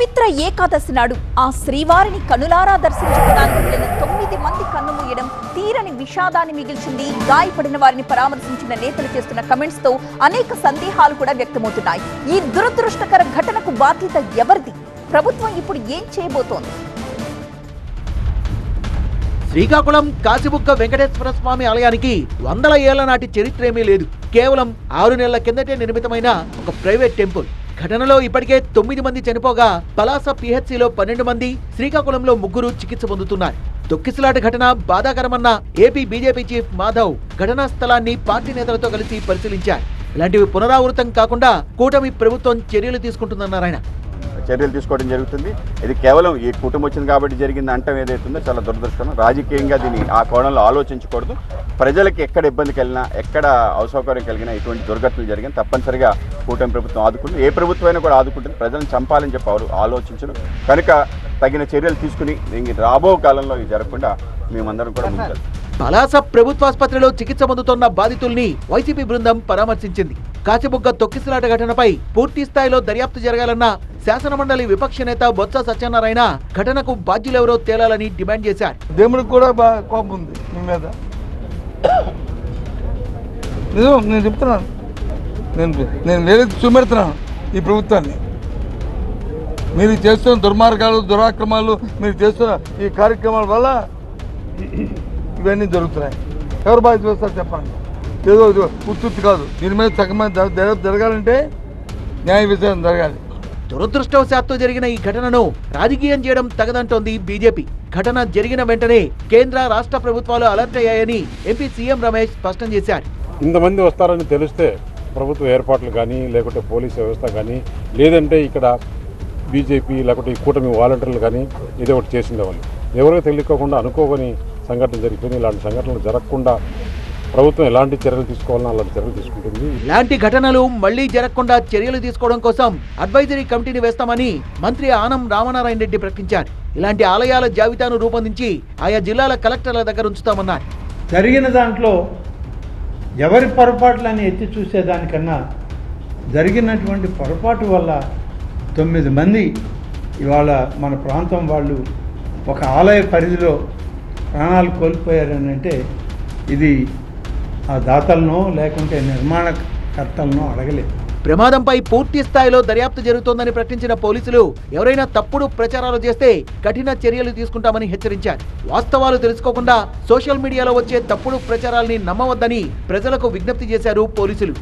పవిత్ర ఏకాదశి నాడు ఆ శ్రీవారిని కనులారా దర్శించుకోవడానికి తొమ్మిది మంది కన్నుమూయడం తీరని విషాదాన్ని మిగిల్చింది. గాయపడిన వారిని పరామర్శించిన నేతలు చేస్తున్న కమెంట్స్తో అనేక సందేహాలు కూడా వ్యక్తమవుతున్నాయి. ఈ దురదృష్టకర ఘటనకు బాధ్యత ఎవరిది? ప్రభుత్వం ఇప్పుడు ఏం చేయబోతోంది? శ్రీకాకుళం కాశీబుక్క వెంకటేశ్వర స్వామి ఆలయానికి వందల ఏళ్ళ నాటి చరిత్రేమీ లేదు. కేవలం ఆరు నెలల కిందటే నిర్మితమైన ఒక ప్రైవేట్ టెంపుల్. ఘటనలో ఇప్పటికే తొమ్మిది మంది చనిపోగా పలాస పిహెచ్సిలో పన్నెండు మంది శ్రీకాకుళంలో ముగ్గురు చికిత్స పొందుతున్నారు. తొక్కిసలాట ఘటన బాధాకరమన్న ఏపీ బీజేపీ చీఫ్ మాధవ్ ఘటనా స్థలాన్ని పార్టీ నేతలతో కలిసి పరిశీలించారు. ఇలాంటివి పునరావృతం కాకుండా కూటమి ప్రభుత్వం చర్యలు తీసుకుంటుందన్నారు ఆయన. చర్యలు తీసుకోవడం జరుగుతుంది. ఇది కేవలం ఈ కుటుంబం వచ్చింది కాబట్టి జరిగింది అంటం ఏదైతుందో చాలా దురదృష్టం రాజకీయంగా దీన్ని ఆ కోణంలో ఆలోచించకూడదు. ప్రజలకి ఎక్కడ ఇబ్బంది కలిగినా ఎక్కడ అసౌకర్యం కలిగినా ఇటువంటి దుర్ఘటనలు జరిగిన తప్పనిసరిగా కూటమి ప్రభుత్వం ఆదుకుంటుంది. ఏ ప్రభుత్వం అయినా కూడా ఆదుకుంటుంది. ప్రజలను చంపాలని చెప్పి ఆలోచించరు. కనుక తగిన చర్యలు తీసుకుని దీనికి రాబో కాలంలో ఇది జరగకుండా మేమందరం కూడా ముందు పలాస ప్రభుత్వాసుపత్రిలో చికిత్స పొందుతున్న బాధితుల్ని వైసీపీ బృందం పరామర్శించింది. కాచిబుగ్గ తొక్కిసలాట ఘటనపై పూర్తి స్థాయిలో దర్యాప్తు జరగాలన్న శాసనమండలి విపక్ష నేత బొత్స సత్యనారాయణ ఘటనకు బాధ్యులెవరో తేలాలని డిమాండ్ చేశారు. దేవుడికి కూడా బాగా కోపం ఉంది మీ మీద. నిజం నేను చెప్తున్నాను. నేను నేను వేరే చూపెడుతున్నాను ఈ ప్రభుత్వాన్ని. మీరు చేస్తున్న దుర్మార్గాలు దురాక్రమాలు మీరు చేస్తున్న ఈ కార్యక్రమాల వల్ల ఇవన్నీ జరుగుతున్నాయి. ఎవరు బాధ్యత చెప్పండి. ఏదో ఉత్తుత్తి కాదు. దీని మీద దర్యాప్తు జరగాలంటే న్యాయ విచారణ జరగాలి. దురదృష్టవశాత్తు జరిగిన ఈ ఘటనను రాజకీయం చేయడం తగదంటోంది బీజేపీ. ఘటన జరిగిన వెంటనే కేంద్ర రాష్ట్ర ప్రభుత్వాలు అలర్ట్ అయ్యాయని ఎంపీ సీఎం రమేష్ స్పష్టం చేశారు. ఇంతమంది వస్తారని తెలిస్తే ప్రభుత్వ ఏర్పాట్లు కానీ లేకుంటే పోలీస్ వ్యవస్థ కానీ లేదంటే ఇక్కడ బీజేపీ లేకుంటే ఈ కూటమి వాలంటీర్లు కానీ ఏదో ఒకటి చేసిండేవాళ్ళు. ఎవరికి తెలియకోకుండా అనుకోని సంఘటన జరిగిపోయింది. ఇలాంటి సంఘటనలు జరగకుండా ప్రభుత్వం ఎలాంటి చర్యలు తీసుకోవాలన్నా అలాంటి చర్యలు తీసుకుంటుంది. ఇలాంటి ఘటనలు మళ్ళీ జరగకుండా చర్యలు తీసుకోవడం కోసం అడ్వైజరీ కమిటీని వేస్తామని మంత్రి ఆనం రామనారాయణ రెడ్డి ప్రకటించారు. ఇలాంటి ఆలయాల జాబితాను రూపొందించి ఆయా జిల్లాల కలెక్టర్ల దగ్గర ఉంచుతామన్నారు. జరిగిన దాంట్లో ఎవరి పొరపాట్లని ఎత్తి చూసేదానికన్నా జరిగినటువంటి పొరపాటు వల్ల తొమ్మిది మంది ఇవాళ మన ప్రాంతం వాళ్ళు ఒక ఆలయ పరిధిలో ప్రాణాలు కోల్పోయారని అంటే ఇది ఆ దాతలనో లేకుంటే నిర్మాణకర్తలను అడగలేదు. ప్రమాదంపై పూర్తి స్థాయిలో దర్యాప్తు జరుగుతోందని ప్రకటించిన పోలీసులు ఎవరైనా తప్పుడు ప్రచారాలు చేస్తే కఠిన చర్యలు తీసుకుంటామని హెచ్చరించారు. వాస్తవాలు తెలుసుకోకుండా సోషల్ మీడియాలో వచ్చే తప్పుడు ప్రచారాల్ని నమ్మవద్దని ప్రజలకు విజ్ఞప్తి చేశారు పోలీసులు.